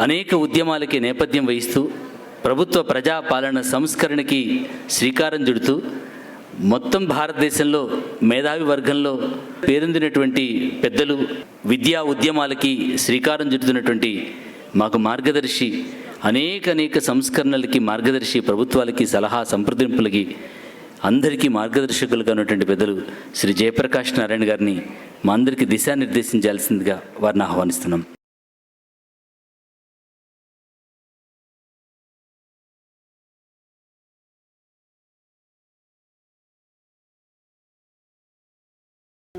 అనేక ఉద్యమాలకి నేపథ్యం వహిస్తూ ప్రభుత్వ ప్రజా పాలన సంస్కరణకి శ్రీకారం చుడుతూ మొత్తం భారతదేశంలో మేధావి వర్గంలో పేరొందినటువంటి పెద్దలు విద్యా ఉద్యమాలకి శ్రీకారం చుడుతున్నటువంటి మాకు మార్గదర్శి అనేక అనేక సంస్కరణలకి మార్గదర్శి ప్రభుత్వాలకి సలహా సంప్రదింపులకి అందరికీ మార్గదర్శకులుగా ఉన్నటువంటి పెద్దలు శ్రీ జయప్రకాష్ నారాయణ గారిని మా అందరికీ దిశానిర్దేశించాల్సిందిగా వారిని ఆహ్వానిస్తున్నాం.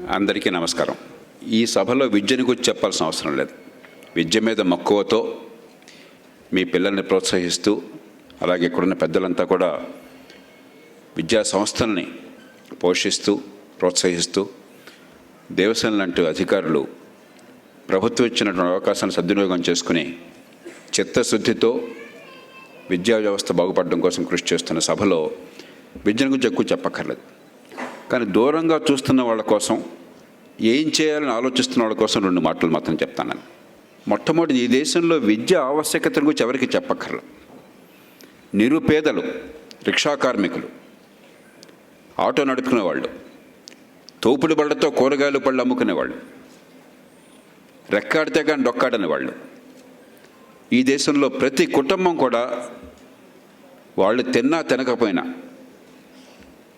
అందరికీ నమస్కారం. ఈ సభలో విద్యను గురించి చెప్పాల్సిన అవసరం లేదు. విద్య మీద మక్కువతో మీ పిల్లల్ని ప్రోత్సహిస్తూ అలాగే ఇక్కడున్న పెద్దలంతా కూడా విద్యా సంస్థల్ని పోషిస్తూ ప్రోత్సహిస్తూ దేవసేన లాంటి అధికారులు ప్రభుత్వం ఇచ్చినటువంటి అవకాశాన్ని సద్వినియోగం చేసుకుని చిత్తశుద్ధితో విద్యా వ్యవస్థ బాగుపడడం కోసం కృషి చేస్తున్న సభలో విద్యను గురించి ఎక్కువ చెప్పక్కర్లేదు. కానీ దూరంగా చూస్తున్న వాళ్ళ కోసం ఏం చేయాలని ఆలోచిస్తున్న వాళ్ళ కోసం రెండు మాటలు మాత్రం చెప్తాను. మొట్టమొదటి ఈ దేశంలో విద్య ఆవశ్యకత గురించి ఎవరికి చెప్పక్కర్లేదు నిరుపేదలు రిక్షా కార్మికులు ఆటో నడుపుకునే వాళ్ళు తోపుడు బళ్ళతో కూరగాయలు పళ్ళు అమ్ముకునేవాళ్ళు రెక్కాడితే కానీ డొక్కాడని వాళ్ళు. ఈ దేశంలో ప్రతి కుటుంబం కూడా వాళ్ళు తిన్నా తినకపోయినా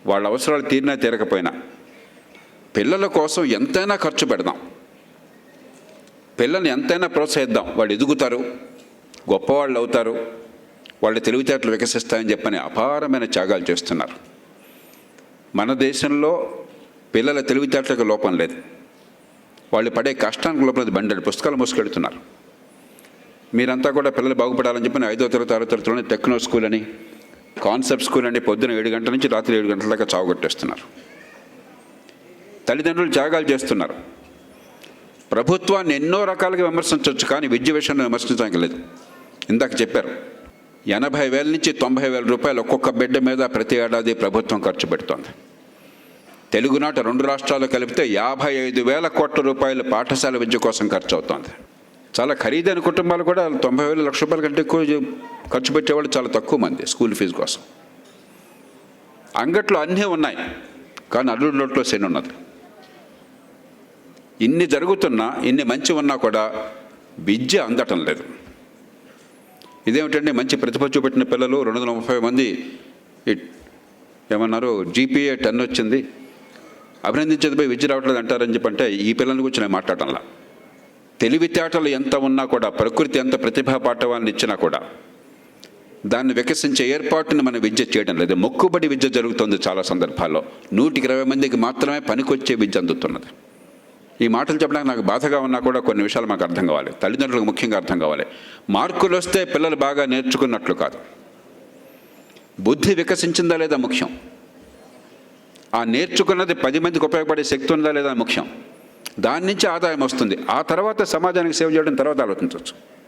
వాళ్ళ అవసరాలు తీరినా తీరకపోయినా పిల్లల కోసం ఎంతైనా ఖర్చు పెడదాం. పిల్లల్ని ఎంతైనా ప్రోత్సహిద్దాం. వాళ్ళు ఎదుగుతారు గొప్పవాళ్ళు అవుతారు వాళ్ళ తెలివితేటలు వికసిస్తాయని చెప్పని అపారమైన త్యాగాలు చేస్తున్నారు. మన దేశంలో పిల్లల తెలివితేటలకు లోపం లేదు. వాళ్ళు పడే కష్టానికి లోపల బండి పుస్తకాలు మోసుకెడుతున్నారు. మీరంతా కూడా పిల్లలు బాగుపడాలని చెప్పి ఐదో తరగతి ఆరో తరగతిలోనే టెక్నో స్కూల్ అని కాన్సెప్ట్ స్కూల్ అంటే పొద్దున ఏడు గంటల నుంచి రాత్రి ఏడు గంటల దాకా చావుగొట్టేస్తున్నారు తల్లిదండ్రులు త్యాగాలు చేస్తున్నారు. ప్రభుత్వాన్ని ఎన్నో రకాలుగా విమర్శించవచ్చు కానీ విద్య విషయంలో విమర్శించడానికి లేదు. ఇందాక చెప్పారు ఎనభై వేల నుంచి తొంభై వేల రూపాయలు ఒక్కొక్క బిడ్డ మీద ప్రతి ఏడాది ప్రభుత్వం ఖర్చు పెడుతోంది. తెలుగునాట రెండు రాష్ట్రాలు కలిపితే యాభై ఐదు వేల కోట్ల రూపాయలు పాఠశాల విద్య కోసం ఖర్చు అవుతోంది. చాలా ఖరీదైన కుటుంబాలు కూడా తొంభై వేల లక్ష రూపాయల కంటే ఎక్కువ ఖర్చు పెట్టేవాళ్ళు చాలా తక్కువ మంది స్కూల్ ఫీజు కోసం. అంగట్లో అన్నీ ఉన్నాయి కానీ అల్లుడు నోట్లో శని ఉన్నది. ఇన్ని జరుగుతున్నా ఇన్ని మంచి ఉన్నా కూడా విద్య అందటం లేదు. ఇదేమిటంటే మంచి ప్రతిభ చూపెట్టిన పిల్లలు? రెండు వందల ముప్పై మంది ఏమన్నారు? జీపీఏ టెన్ వచ్చింది. అభినందించేదిపై విద్య రావట్లేదు అంటారని చెప్పంటే ఈ పిల్లల గురించి నేను మాట్లాడటంలా. తెలివితేటలు ఎంత ఉన్నా కూడా ప్రకృతి ఎంత ప్రతిభా పాఠవాన్ని ఇచ్చినా కూడా దాన్ని వికసించే ఏర్పాటుని మన విద్య చేయడం లేదు. మొక్కుబడి విద్య జరుగుతుంది చాలా సందర్భాల్లో. నూటికి ఇరవై మందికి మాత్రమే పనికొచ్చే విద్య అందుతున్నది. ఈ మాటలు చెప్పడానికి నాకు బాధగా ఉన్నా కూడా కొన్ని విషయాలు మాకు అర్థం కావాలి. తల్లిదండ్రులకు ముఖ్యంగా అర్థం కావాలి. మార్కులు వస్తే పిల్లలు బాగా నేర్చుకున్నట్లు కాదు. బుద్ధి వికసించిందా లేదా ముఖ్యం? ఆ నేర్చుకున్నది పది మందికి ఉపయోగపడే శక్తి ఉందా లేదా ముఖ్యం? దాని నుంచి ఆదాయం వస్తుంది. ఆ తర్వాత సమాజానికి సేవ చేయడం తర్వాత ఆలోచించవచ్చు.